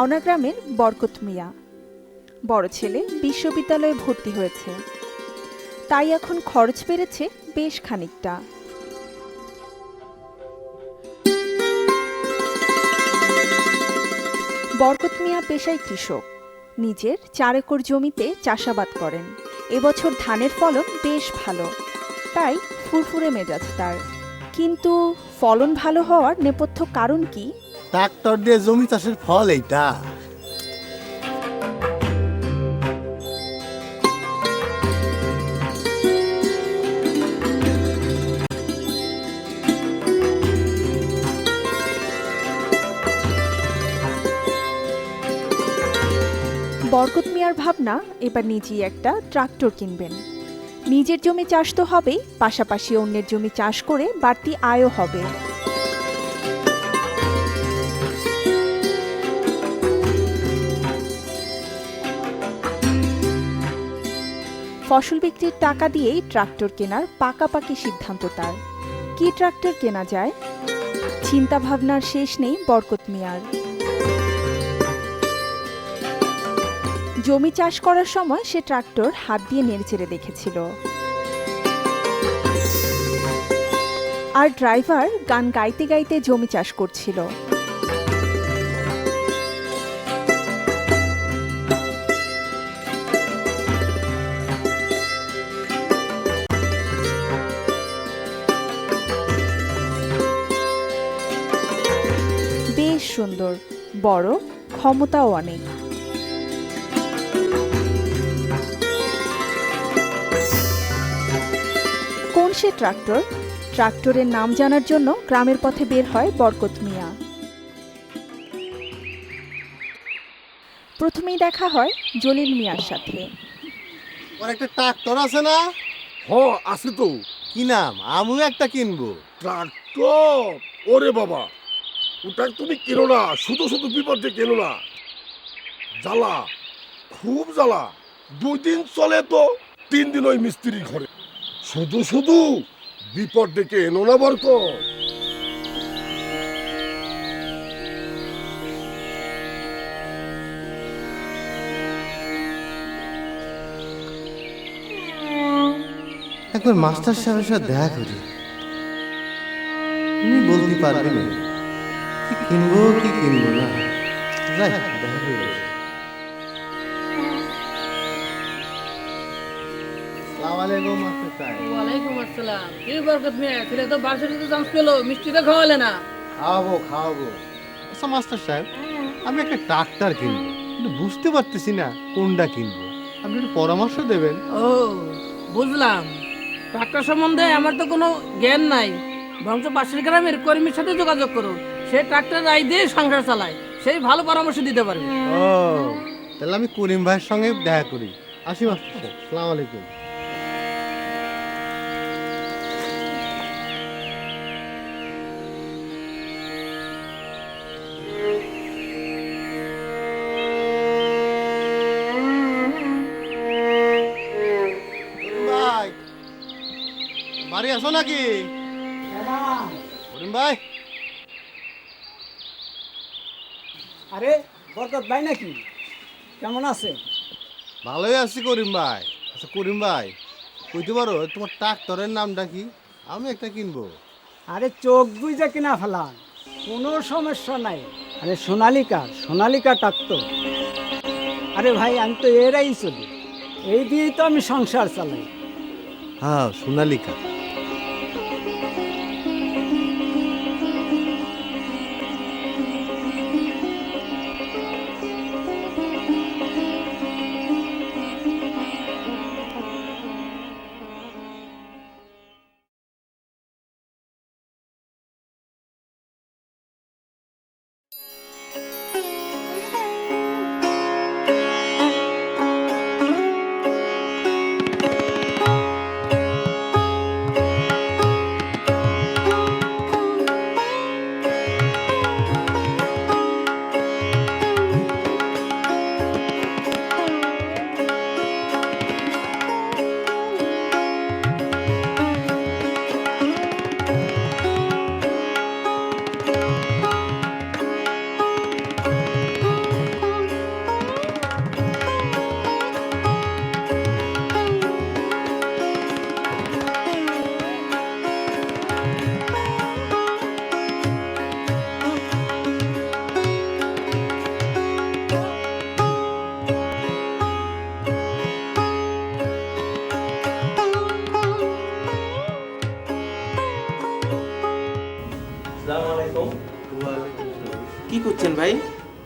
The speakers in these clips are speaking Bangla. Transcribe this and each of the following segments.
মাওনা গ্রামের বরকত মিয়া। বড় ছেলে বিশ্ববিদ্যালয়ে ভর্তি হয়েছে। তাই এখন খরচ বেড়েছে বেশ খানিকটা। বরকত মিয়া পেশায় কৃষক। নিজের চার একর জমিতে চাষাবাদ করেন। এবছর ধানের ফলন বেশ ভালো। তাই ফুরফুরে মেজাজ তার। কিন্তু ফলন ভালো হওয়ার নেপথ্য কারণ কি? ট্রাক্টর দিয়ে জমি চাষের ফল এইটা। বরকত মিয়ার ভাবনা, এবার নিজেই একটা ট্রাক্টর কিনবেন। নিজের জমি চাষ তো হবেই, পাশাপাশি অন্যের জমি চাষ করে বাড়তি আয়ও হবে। ফসল বিক্রির টাকা দিয়েই ট্রাক্টর কেনার পাকাপাকি সিদ্ধান্ত তার। কি ট্রাক্টর কেনা যায়? চিন্তা ভাবনার শেষ নেই বরকত মিয়ার। জমি চাষ করার সময় সে ট্রাক্টর হাত দিয়ে নেড়েচেড়ে দেখেছিল। আর ড্রাইভার গান গাইতে গাইতে জমি চাষ করছিল। সুন্দর বড় ক্ষমতাও অনেক। কোন সে ট্রাক্টর? ট্রাক্টরের নাম জানার জন্য গ্রামের পথে বের হয় বরকত মিয়া। প্রথমেই দেখা হয় জলিল মিয়ার সাথে। ওর একটা ট্রাক্টর আছে না? হ আছে তো। কি নাম? আমিও একটা কিনবো। ট্রাক্টর? ওরে বাবা। ওটা তুমি কেনো না? শুধু শুধু বিপদে কেনো না? জ্বালা, খুব জ্বালা। দুই দিন চলে তো তিন দিন ওই মিস্ত্রি ঘরে। শুধু শুধু বিপদ ডেকে এনো না বরক? একবার মাস্টার সাহেবের সাথে দেখা করি। উনি বলতে পারবেন কি কিনবো কি কিনবো না? যাই দেখা করে। আসসালামু আলাইকুম মাস্টার সাহেব। ওয়ালাইকুম আসসালাম। কি বরকত মিয়া ছেলে তো বার্ষিক চান্স পেল মিষ্টি তো খাওয়ালে না। খাওয়াবো খাওয়াবো। আচ্ছা মাস্টার সাহেব আমি একটা ট্রাক্টর কিনবো কিন্তু বুঝতে পারতেছি না কোনটা কিনবো। আপনি একটু পরামর্শ দেবেন। ও বুঝলাম। ট্রাক্টর সম্বন্ধে আমার তো কোনো জ্ঞান নাই। বরঞ্চ পাশের গ্রামের কর্মীর সাথে যোগাযোগ করুন। সে ট্রাক্টর রায় দিয়ে সংসার চালায়। সেই ভালো পরামর্শ দিতে পারবে। ও তাহলে আমি করিম ভাইয়ের সঙ্গে দেখা করি। আসি মাস্টার সালাম আলাইকুম। ভাই বাড়ি আছো নাকি? করিম ভাই আরে বরকত ভাই নাকি? কেমন আছে ভালোই আছি করিম ভাই। আচ্ছা করিম ভাই কইতে পারো তোমার ট্রাক্টরের নামটা কি? আমি একটা কিনবো। আরে চোখ বুঝে কিনা ফেলান। কোনো সমস্যা নাই। আরে সোনালিকা সোনালিকা ট্রাক্টর। আরে ভাই আমি তো এরাই চলি। এই দিয়েই তো আমি সংসার চালাই। হ্যাঁ সোনালিকা।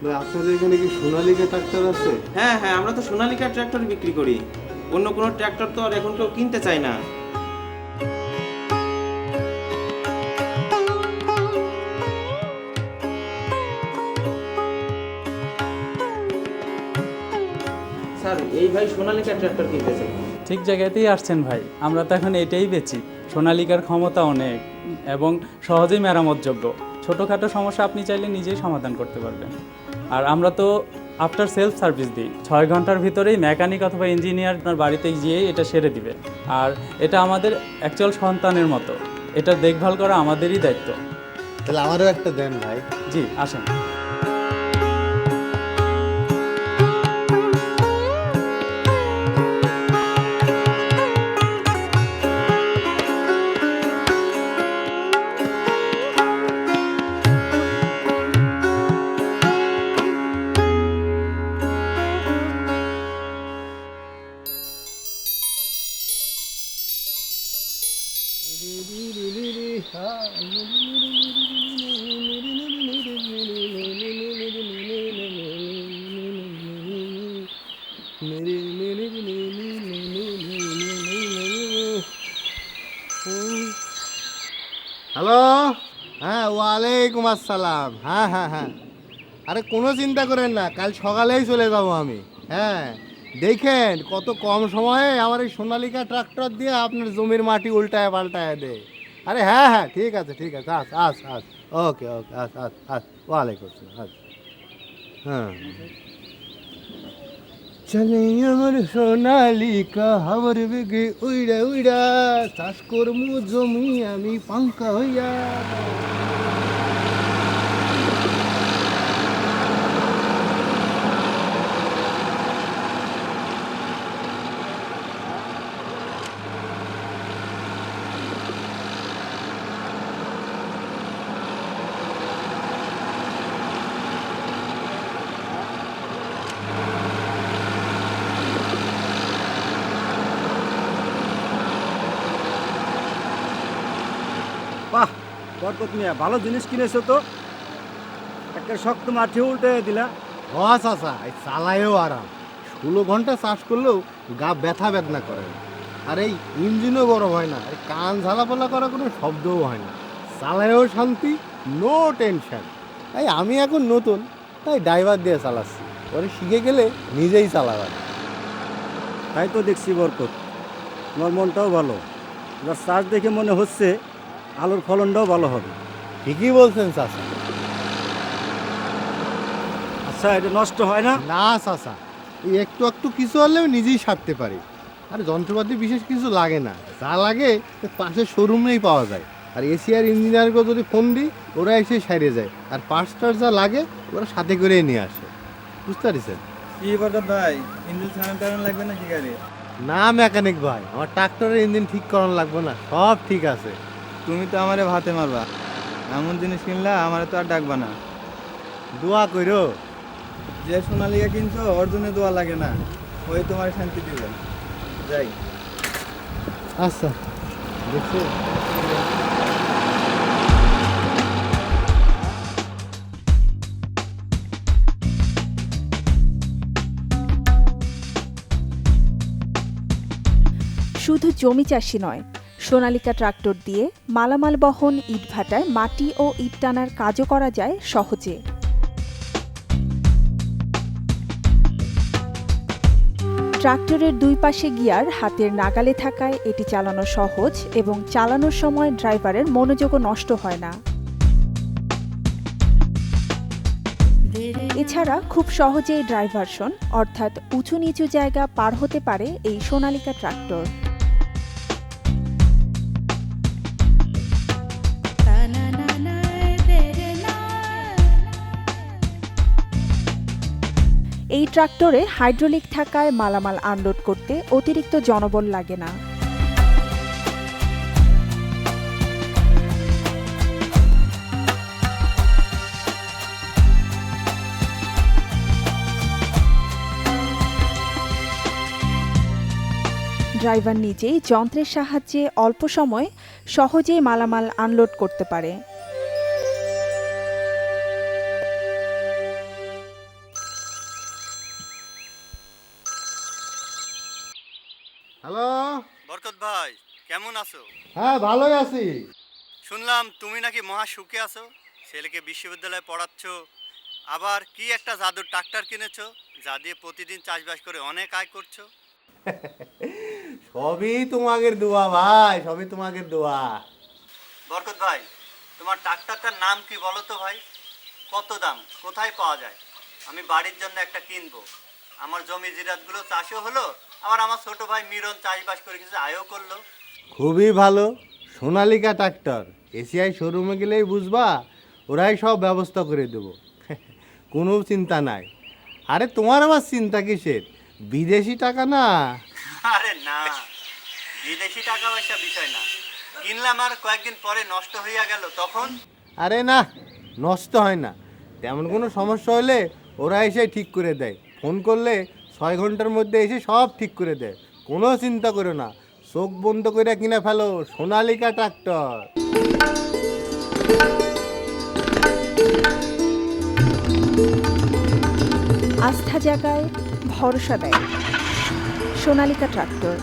ভাই আপনাদের এখানে কি সোনালিকা ট্রাক্টর আছে? হ্যাঁ হ্যাঁ আমরা তো সোনালিকা ট্র্যাক্টর বিক্রি করি। অন্য কোনো ট্র্যাক্টর তো আর এখন কেউ কিনতে চায় না। স্যার এই ভাই সোনালিকা ট্র্যাক্টর কিনতেছে। ঠিক জায়গাতেই আসছেন ভাই। আমরা তো এখন এটাই বেচি। সোনালিকার ক্ষমতা অনেক এবং সহজেই মেরামতযোগ্য। ছোটোখাটো সমস্যা আপনি চাইলে নিজেই সমাধান করতে পারবেন। আর আমরা তো আফটার সেলফ সার্ভিস দিই। ছয় ঘণ্টার ভিতরেই মেকানিক অথবা ইঞ্জিনিয়ার আপনার বাড়িতে গিয়ে এটা সেরে দিবে। আর এটা আমাদের অ্যাকচুয়াল সন্তানের মতো। এটা দেখভাল করা আমাদেরই দায়িত্ব। তাহলে আমারও একটা দেন ভাই। জি আসেন। হ্যালো? হ্যাঁ ওয়ালাইকুম আসসালাম। হ্যাঁ হ্যাঁ হ্যাঁ। আরে, কোনো চিন্তা করেন না, কাল সকালেই চলে যাব আমি। হ্যাঁ দেখেন কত কম সময়ে আমার এই সোনালিকা ট্রাক্টর দিয়ে আপনার জমির মাটি উল্টায় পাল্টায় দেয়। আরে হ্যাঁ হ্যাঁ ঠিক আছে ঠিক আছে, আস আস আস। ওকে ওকে, আস আস আস। ওয়ালাইকুম আসসালাম, আস। হ্যাঁ। চলে আমার সোনালি হাওয়ার বেগে উইড়া উইড়া চাষ করমু জমি আমি পাঙ্কা হইয়া বরকত মিয়া ভালো জিনিস কিনেছো তো? একটা শক্ত মাটি উল্টে দিলা। হস আসা এই চালায়ও আরাম। ষোলো ঘণ্টা চাষ করলেও গা ব্যথা বেদনা করে না। আর এই ইঞ্জিনও গরম হয় না আর কান ঝালাপালা করা কোনো শব্দও হয় না। চালায়ও শান্তি নো টেনশন তাই আমি এখন নতুন তাই ড্রাইভার দিয়ে চালাচ্ছি। পরে শিখে গেলে নিজেই চালাবার তাই তো দেখছি বরকত। তোমার মনটাও ভালো। এবার চার্জ দেখে মনে হচ্ছে আলুর ফলনটাও ভালো হবে। ঠিকই বলছেন চাষা আচ্ছা এটা নষ্ট হয় না? না চাষা এই একটু একটু কিছু হলেও নিজেই সারতে পারি। আর যন্ত্রপাতি বিশেষ কিছু লাগে না। যা লাগে তো পাশের শোরুমেই পাওয়া যায়। আর এশিয়ার ইঞ্জিনিয়ারকে যদি ফোন দিই ওরা এসে সাইডে যায়। আর পার্টসটার যা লাগে ওরা সাথে করেই নিয়ে আসে। বুঝতে পারছেন? কি বরকত ভাই ইঞ্জিন সারান টারান লাগবে নাকি গাড়ি? না মেকানিক ভাই আমার ট্রাক্টরের ইঞ্জিন ঠিক করানো লাগবে না সব ঠিক আছে। তুমি তো আমারে ভাতে মারবা। এমন জিনিস কিনলা আমারে তো আর ডাকবা না। দোয়া কইরো। যে সোনালিকা কিনছো ওর জন্য দোয়া লাগে না। ওই তোমার শান্তি দিবে। যাই। আচ্ছা। দেখছ? শুধু জমি চাষি নয় সোনালিকা ট্রাক্টর দিয়ে মালামাল বহন ইটভাটায় মাটি ও ইট টানার কাজও করা যায় সহজে। ট্রাক্টরের দুই পাশে গিয়ার হাতের নাগালে থাকায় এটি চালানো সহজ এবং চালানোর সময় ড্রাইভারের মনোযোগও নষ্ট হয় না। এছাড়া খুব সহজেই ড্রাইভারশন, অর্থাৎ উঁচু নিচু জায়গা পার হতে পারে এই সোনালিকা ট্রাক্টর। এই ট্রাক্টরে হাইড্রোলিক থাকায় মালামাল আনলোড করতে অতিরিক্ত জনবল লাগে না। ড্রাইভার নিজেই যন্ত্রের সাহায্যে অল্প সময় সহজেই মালামাল আনলোড করতে পারে। বরকত ভাই কেমন আছো? হ্যাঁ ভালোই আছি। শুনলাম তুমি নাকি মহা সুখে আছো। ছেলেকে বিশ্ববিদ্যালয়ে পড়াচ্ছ। আবার কি একটা জাদুর ট্রাক্টর কিনেছো যা দিয়ে প্রতিদিন চাষবাস করে অনেক আয় করছ? সবই তোমাদের দোয়া ভাই সবই তোমাদের দোয়া। বরকত ভাই তোমার ট্রাক্টরটার নাম কি বলো তো ভাই? কত দাম? কোথায় পাওয়া যায়? আমি বাড়ির জন্য একটা কিনবো। আমার জমি জিরাতগুলো চাষও হলো আবার আমার ছোট ভাই মিরন চাষবাস করে কিছু আয়ও করল। খুবই ভালো। সোনালিকা ট্রাক্টর। এসিআই শোরুমে গেলেই বুঝবা ওরাই সব ব্যবস্থা করে দেবো। কোনো চিন্তা নাই। আরে তোমার আবার চিন্তা কিসের? বিদেশি টাকা না? আরে না। বিদেশি টাকা পয়সা বিষয় না। কিনলাম আর কয়েকদিন পরে নষ্ট হইয়া গেল তখন? আরে না নষ্ট হয় না। তেমন কোনো সমস্যা হলে ওরা এসে ঠিক করে দেয়। ফোন করলে ছয় ঘণ্টার মধ্যে এসে সব ঠিক করে দেয় কোনো চিন্তা করো না। চোখ বন্ধ করে কিনে ফেলো, সোনালিকা ট্রাক্টর। আস্থা জায়গায় ভরসা দেয়। সোনালিকা ট্রাক্টর।